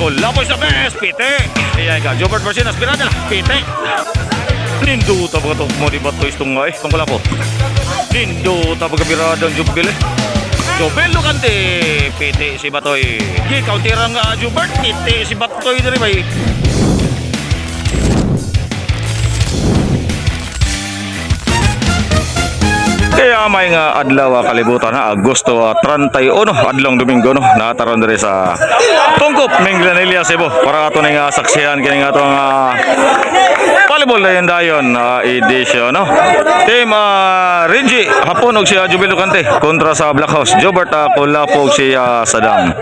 Kulapos na bes, pite. Ayan ka, Jobert Marcin, aspirada na, pite. Ninduta ba ito mo di ba ito istong nga eh, itong kulapo. Ninduta ba kabirada ang Jubil eh. Jobel lo kante, pite si Batoy. Gi, kauntira nga Jobert, pite si Batoy na rin ba eh. Kaya may nga adlaw ah, kalibutan ha Agosto ah, 31 adlong Domingo no? Nataron diri sa Tungkop ning Granilla Cebu. Para ato ning ah, saksihan kini nga atong uh, volleyball dayon dayon uh, edition no. Team uh, Renji hapon og si uh, Jubilo Cante kontra sa Black House. Jobert uh, Kulapog si uh, Sadam.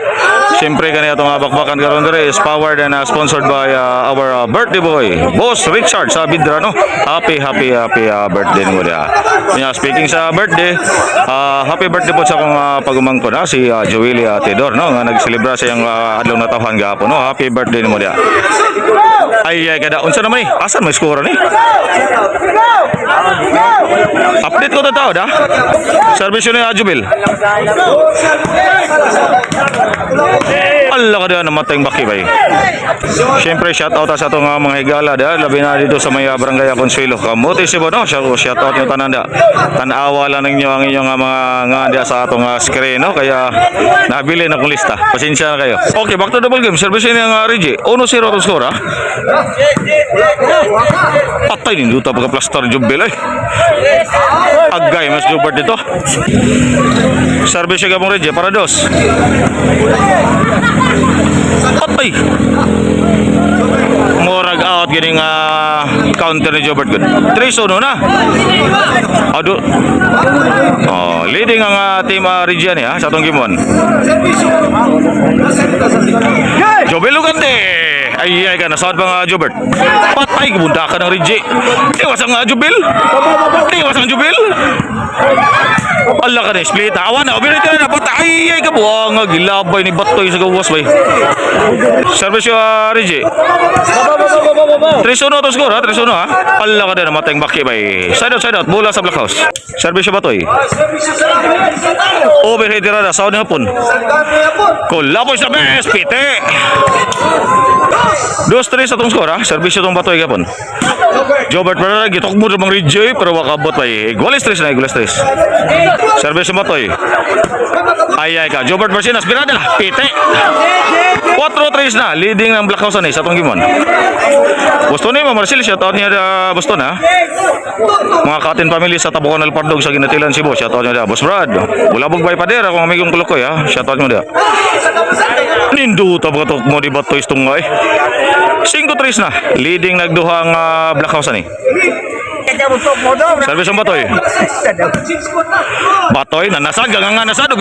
Siyempre kani atong uh, bakbakan karon diri is powered and uh, sponsored by uh, our uh, birthday boy, Boss Richard sa Bidra no. Happy happy happy uh, birthday mo dia. Yeah, speaking sa birthday, uh, happy birthday po sa akong uh, pagumangkon ha si uh, Joelia Tidor no nga nagselebra sa iyang uh, adlaw na tawhan gahapon no. Happy birthday mo dia. Ay ay kada unsa naman eh? Asan may score ni? Update ko to tao da. Servisyo ni Ajubil. Allah ka diyan namatay baki bay. Siyempre shout out sa atong uh, mga higala da labi na dito sa may barangay Consuelo. Kamuti si no shout shout out yung tanan da. Tanawa lang ninyo ang inyong uh, mga nga sa atong uh, screen no kaya nabili na kong lista. Pasensya na kayo. Okay, back to double game. Servisyo ni uh, Reggie. 1-0 to score ha. Patay din dito pagka-plaster Jubil eh. Agay mas Jubert dito. Service siya gabong Reggie para dos. Patay. Murag out gini nga counter ni Jobert good. 3-1 na. Ado. Oh, leading ang uh, team uh, Reggie ni ha sa atong game 1. Jobel Lugante. Ay, ay ka, nasaad ba nga Jobert? Patay, gabunda ka ng Reggie. Iwas ang uh, Jubel. Iwas ang Jubel. Allah ka na, split. Awan na, ubirit ka na, patay. Ay, ay ka buwang. nga, Gilabay ni Batoy sa gawas bay. Service yung uh, Reggie. 3-1 to score ha, 3-1 ha. Allah ka na, namatay ang baki bay. Side out, side out, bola sa Black House. Service yung Batoy. Overhead tirada, sa ni hapon. Kulapos na bes, pite. Dos tres atong score ha. Servisyo tong batoy gapon. Jobert para gitok mo bang Reggie pero wakabot pa eh. Goles tres na goles tres. Servisyo batoy. Ay ay ka. Jobert Marcinas birada na. Pite. 4-3 na leading ng Black House ni sa tong gimon. Gusto ni mo Marcel shout out niya uh, Boston ha. Mga katin family sa Tabukan Alpardog sa Ginatilan Cebu. Shout out niya da. Boss Brad. Bulabog bay pader akong amigong kulukoy ha. Shout out mo da. Ninduta ba ito mo di ba ito istong nga eh? 5-3 na. Leading nagduhang uh, Black House ni. Service ang Batoy. Batoy na nasad gang nga nasad ug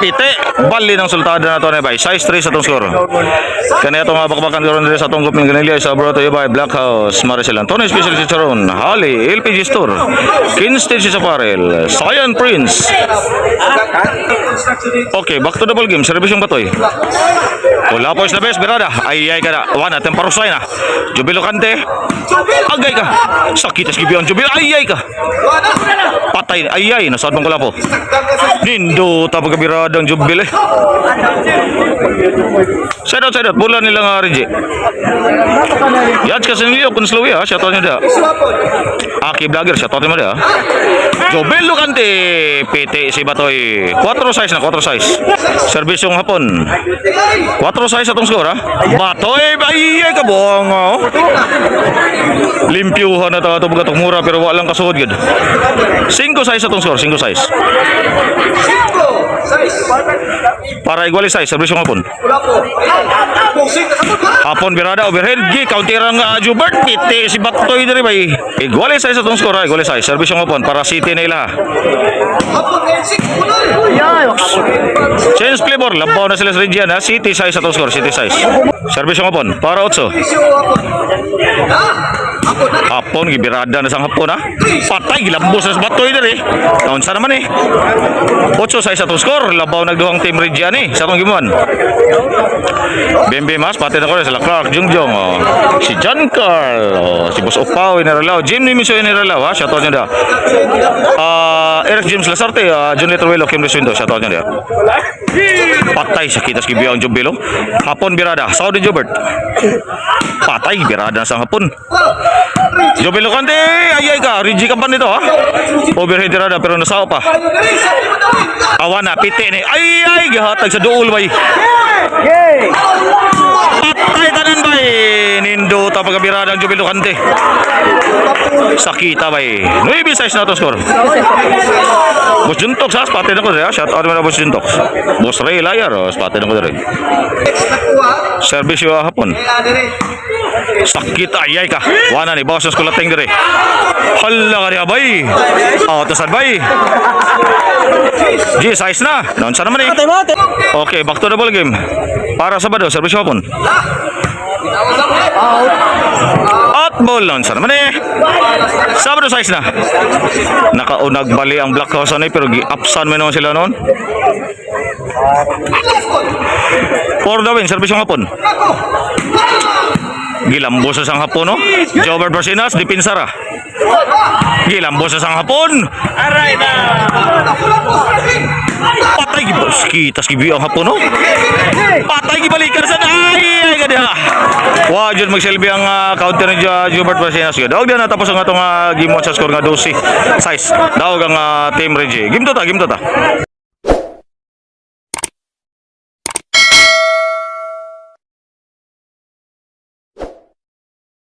pite. Bali ng sultada na to na bay. Size 3 sa tong score. Kani ato nga bakbakan karon diri sa tong group ng Ganilya sa bro to by Black House Maricel Antonio Special Chicharon. Holly LPG Store. Kinstage sa Parel. Cyan Prince. Okay, back to the ball game. Service yung Batoy. Wala po sa best, birada. Ay, ay ka na. Wana, temparusay na. Jubilo Kante. Agay ka. Sakit as gibiyon. Jubilo, ay, ay ka. Patay. Ay, ay. Nasaan bang kula po? Nindo, tapos kabiradang Jubilo eh. Side out, side out. Bola nila nga, Reggie. Yan, kasi niliyo. Kung slow ha. Shout out nyo da. Aki vlogger. Shout out nyo da. Jubilo Kante. PT si Batoy. 4 size na, 4 size. Service yung hapon. 4 size atong score ha. Batoy, ay ay kabong oh. Limpyuhan na ta ito bagatong mura pero walang kasuhod gud. 5 size atong score, 5 size. Para iguali size, service yung hapon. Hapon birada overhead gi countera nga Jubert piti si Batoy diri bay. Iguali size atong score, ha, iguali size. Service yung hapon para city na ila. Change flavor, labaw na sila sa region ha. City size atong score, city size. Service yung hapon, para 8. Hapon, gibirada na sang hapon ha. Patay, gilambos sa batoy diri. Taon sa naman eh. 8 size atong score, labaw nagduhang team region eh. Sa atong gimuan. Bembe mas, pati na ko sila Clark, Jungjong, oh. si John Carl, oh. si Boss Opaw, Inaralaw, Jim Nimiso, Inaralaw, ha, shoutout nyo da. Ah, Eric James Lasarte, uh, John Litruelo, Kim shoutout nyo na niya. Patay sa kitas kibiyaw ang Jubilo. Hapon birada. Saudi Jubert. Patay birada sa hapon. Jubilo Kante, ayay ka. Rigi ka pa ha. Overhead birada pero nasao pa. Awan na, piti ni. Ay, ay, gihatag sa duol bay. Patay tanan bay. Nindo ta pagkabirada ang Jubilo Kante. Sakita bay. 9 size na to score. Bos Juntok sa spate na ko dere. Shout out na Bos Juntok. Bos Ray Layar, spate na ko dere. Service yo hapon. Sakit ayay ka. Wana ni boses ko lating dere. Hala ka niya bay. Oh, tasan bay. G, size na. Noon sa naman eh. Okay, back to the ball game. Para sa bado, service hapon. Out ball noon sa naman eh. Sabado size na. Nakaunag bali ang Black House ano eh, pero gi-upsan naman sila noon. For the win, service yung hapon. Gilambo sa sang hapon, no? Jobber Barsinas, Dipinsara. Gilambo sa sang hapon. Aray na! Patay gibos kitas gibi ang hapon, no? Patay gibalikan sa ay ay gada. Wa jud magsilbi ang ah, counter ni Jo- Jobert Barsinas. Dawag na natapos ang atong uh, game sa score nga 12 size. Dawag ang ah, team Reggie. Game to ta, game to ta.